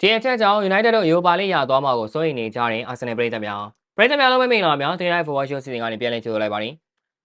ဒီအချက်ကြောင့် United တို့ယူပါလိရသွားမှာကိုစိုးရိမ်နေကြတဲ့ Arsenal ပရိသတ်များပရိသတ်များလုံးပဲမင်္ဂလာပါများ Day Night Football Show စီစဉ်ကနေပြန်လည်ကြိုဆိုလိုက်ပါတယ်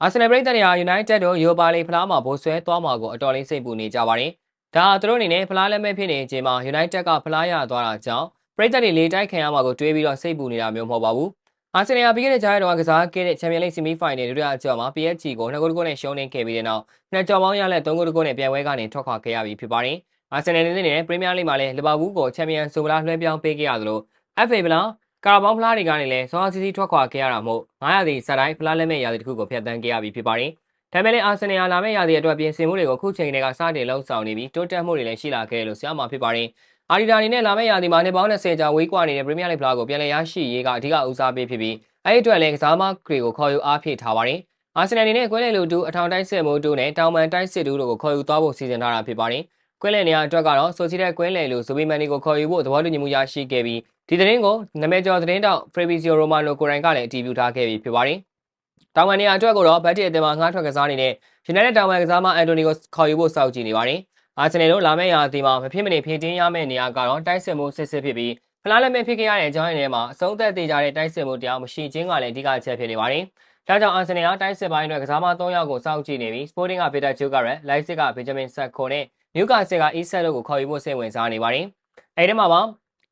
Arsenal ပရိသတ်တွေဟာ United တို့ယူပါလိဖလားမှာဘိုးဆွဲသွားမှာကိုအတော်လေးစိတ်ပူနေကြပါတယ်ဒါသူတို့အနေနဲ့ဖလားလက်မဲ့ဖြစ်နေချိန်မှာ United ကဖလားရသွားတာကြောင့်ပရိသတ်တွေလေးတိုက်ခံရမှာကိုတွေးပြီးတော့စိတ်ပူနေတာမျိုးမဟုတ်ပါဘူးအာဆင်နယ်ကပြီးခဲ့တဲ့ကြားရတော့ကစားခဲ့တဲ့ Champions League Semi Final ဒုတိယအကြောင်းမှာ PSG ကို2ဂိုးတဂိုးနဲ့ရှုံးနေခဲ့ပြီးတဲ့နောက်နှစ်ကြော်ပေါင်းရလက်3ဂိုးတဂိုးနဲ့ပြန်ပွဲကနေထွက်ခွာခဲ့ရပြီဖြစ်ပါတယ်။ အာဆင်နယ်အနေနဲ့ပရီးမီးယားလိဂ်မှာလည်းလီဗာပူးကိုချန်ပီယံဆိုဗလာလွှဲပြောင်းပေးခဲ့ရသလို FA ဗလာကာရာဘောင်းဖလားတွေကနေလည်းဆောင်းစီစီထွက်ခွာခဲ့ရတာမို့900ဒီစတိုင်းဖလားလက်မဲ့ရာသီတစ်ခုကိုဖျက်ဆီးခဲ့ရပြီဖြစ်ပါတယ်။ဒါပေမဲ့လည်းအာဆင်နယ်ကလာမယ့်ရာသီအတွက်ပြင်ဆင်မှုတွေကိုခုချိန်တည်းကစတင်လှုပ်ဆောင်နေပြီးတိုးတက်မှုတွေလည်းရှိလာခဲ့လို့ဆရာမဖြစ်ပါတယ်။အာဒီတာအနေနဲ့လာမယ့်ရာသီမှာနှစ်ပေါင်း20ကြာဝေးကွာနေတဲ့ပရီးမီးယားလိဂ်ဖလားကိုပြန်လည်ရရှိရေးကအဓိကဦးစားပေးဖြစ်ပြီးအဲ့ဒီအတွက်လည်းကစားမတွေကိုခေါ်ယူအားဖြည့်ထားပါတယ်။အာဆင်နယ်အနေနဲ့ကွဲလေလူတူအထောင်တိုက်စစ်မိုးတူနဲ့တောင်ပန်တိုက်စစ်တူတို့ကိုခေါ်ယူသွားဖို့စီစဉ်ထားတာဖြစ်ပါတယ်။ ကွဲလေနေရာအတွက်ကတော့ဆိုစီတဲ့ကွဲလေလူဇိုဘီမန်နီကိုခေါ်ယူဖို့သဘောတူညီမှုရရှိခဲ့ပြီးဒီသတင်းကိုနာမည်ကျော်သတင်းတောက်ဖရေဘီစီယိုရိုမာနိုကိုရိုင်ကလည်းအတည်ပြုထားခဲ့ပြီးဖြစ်ပါတယ်။တောင်ပန်နေရာအတွက်ကိုတော့ဘတ်ဂျက်အသင်းမှာငှားထွက်ကစားနေတဲ့ United တောင်ပန်ကစားမအန်တိုနီကိုခေါ်ယူဖို့စောင့်ကြည့်နေပါတယ်။အာဆင်နယ်တို့လာမယ့်ရာသီမှာမဖြစ်မနေဖြည့်တင်းရမယ့်နေရာကတော့တိုက်စစ်မှုစစ်စစ်ဖြစ်ပြီးဖလားလက်မဲ့ဖြစ်ခဲ့ရတဲ့အကြောင်းရင်းတွေမှာအဆုံးသက်သေးကြတဲ့တိုက်စစ်မှုတရားမရှိခြင်းကလည်းအဓိကအချက်ဖြစ်နေပါတယ်။ဒါကြောင့်အာဆင်နယ်ကတိုက်စစ်ပိုင်းအတွက်ကစားမ၃ယောက်ကိုစောင့်ကြည့်နေပြီး Sporting က Peter Chugaret, Leipzig က Benjamin Sacco နဲ့ Newcastle က Isak တို့ကိုခေါ်ယူဖို့စိတ်ဝင်စားနေပါတယ်။အဲဒီမှာမှာ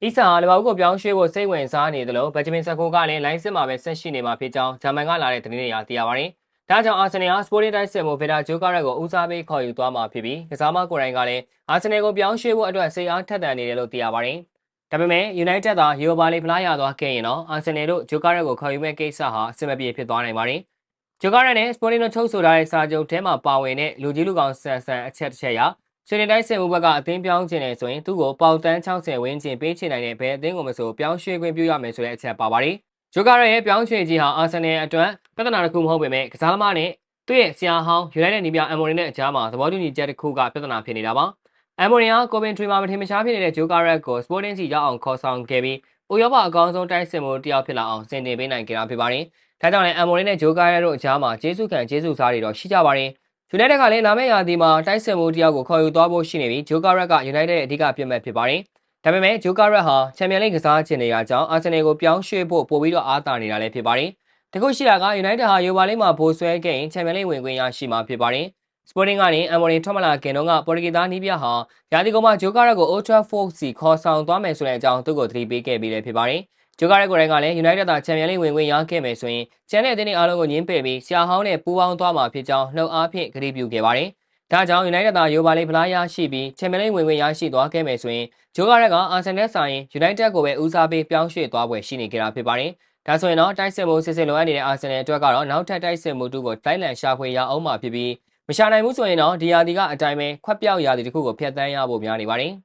Isak ဟာလီဗာပူးကိုပြောင်းရွှေ့ဖို့စိတ်ဝင်စားနေတယ်လို့ Benjamin Sacco ကလည်း Leipzig မှာပဲဆက်ရှိနေမှာဖြစ်ကြောင်းဂျာမန်ကလာတဲ့သတင်းတွေအရသိရပါတယ်။ဒါကြောင့်အာဆင်နယ်က Sporting တိုက်စစ်မှု Peter Chugaret ကိုဦးစားပေးခေါ်ယူသွားမှာဖြစ်ပြီးကစားမကိုယ်တိုင်ကလည်းအာဆင်နယ်ကိုပြောင်းရွှေ့ဖို့အတွက်စိတ်အားထက်သန်နေတယ်လို့သိရပါတယ်။ဒါပေမဲ့ United သာယူပါလီဖလားရသွားခဲ့ရင်တော့အာဆင်နယ်တို့ဂျိုကာရက်ကိုခေါ်ယူမဲ့ကိစ္စဟာအဆင်မပြေဖြစ်သွားနိုင်ပါတယ်။ဂျိုကာရက်နဲ့စပိုတင်းတို့ချုပ်ဆိုထားတဲ့စာချုပ်ထဲမှာပါဝင်တဲ့လူကြီးလူကောင်ဆန်ဆန်အချက်တစ်ချက်ရ ဆွေနေတိုင်းစင်မှုဘက်ကအသင်းပြောင်းခြင်းနေဆိုရင်သူ့ကိုပေါတန်း60ဝန်းကျင်ပေးချင်နိုင်တဲ့ဘယ်အသင်းကိုမဆိုပြောင်းရွှေ့ခွင့်ပြုရမယ်ဆိုတဲ့အချက်ပါပါတယ်။ဂျိုကာရက်ရဲ့ပြောင်းရွှေ့ခြင်းဟာအာဆင်နယ်အတွက်ပြဿနာတစ်ခုမဟုတ်ပေမဲ့ကစားသမားနဲ့သူ့ရဲ့ဆရာဟောင်း United နီးပြအမိုရီနဲ့အကြားမှာသဘောတူညီချက်တစ်ခုကပြဿနာဖြစ်နေတာပါ။အမိုရီယာကိုဗင်ထရီမှာမထင်မရှားဖြစ်နေတဲ့ဂျိုကာရက်ကိုစပိုတင်းစီရောက်အောင်ခေါ်ဆောင်ခဲ့ပြီးဥရောပအကောင်းဆုံးတိုက်စစ်မှုတယောက်ဖြစ်လာအောင်စင်တင်ပေးနိုင်ကြတာဖြစ်ပါတယ်။ဒါကြောင့်လည်းအမ်မိုရီနဲ့ဂျိုကာရဲတို့အကြားမှာကျေးဇူးခံကျေးဇူးစားတွေတော့ရှိကြပါတယ်။ United ကလည်းလာမယ့်ရာသီမှာတိုက်စစ်မှုတယောက်ကိုခေါ်ယူသွားဖို့ရှိနေပြီးဂျိုကာရက်က United ရဲ့အဓိကပြတ်မှတ်ဖြစ်ပါတယ်။ဒါပေမဲ့ဂျိုကာရက်ဟာချန်ပီယံလိကစားချင်နေတာကြောင့်အာဆင်နယ်ကိုပြောင်းရွှေ့ဖို့ပို့ပြီးတော့အားတာနေတာလည်းဖြစ်ပါတယ်။တခုရှိတာက United ဟာယူပါလိမှာဘိုးဆွဲခဲ့ရင်ချန်ပီယံလိဝင်ခွင့်ရရှိမှာဖြစ်ပါတယ်။ Sporting ကနေအမ်မိုရီထွက်မလာခင်တော့ကပေါ်တူဂီသားနီးပြဟာရာသီကုန်မှာဂျိုကာရက်ကို Old Trafford စီခေါ်ဆောင်သွားမယ်ဆိုတဲ့အကြောင်းသူ့ကိုသတိပေးခဲ့ပြီးလည်းဖြစ်ပါတယ်။ ဂျိုကာရက်ကိုယ်တိုင်ကလည်း United သာချန်ပီယံလိဝင်ခွင့်ရခဲ့မယ်ဆိုရင်ကျန်တဲ့အသင်းတွေအားလုံးကိုညှင်းပယ်ပြီးဆရာဟောင်းနဲ့ပူးပေါင်းသွားမှာဖြစ်ကြောင်းနှုတ်အားဖြင့်ကတိပြုခဲ့ပါတယ်။ဒါကြောင့် United သာယူပါလိဖလားရရှိပြီးချန်ပီယံလိဝင်ခွင့်ရရှိသွားခဲ့မယ်ဆိုရင်ဂျိုကာရက်ကအာဆင်နယ်ဆိုင် United ကိုပဲဦးစားပေးပြောင်းရွှေ့သွားပွဲရှိနေကြတာဖြစ်ပါတယ်။ဒါဆိုရင်တော့တိုက်စစ်မှုစစ်စစ်လိုအပ်နေတဲ့အာဆင်နယ်အတွက်ကတော့နောက်ထပ်တိုက်စစ်မှုတူကိုတိုက်လန်ရှာဖွေရအောင်မှာဖြစ်ပြီးမရှာနိုင်ဘူးဆိုရင်တော့ဒီယာဒီကအတိုင်းပဲခွက်ပြောက်ရာသီတစ်ခုကိုဖျက်ဆီးရဖို့များနေပါတယ်။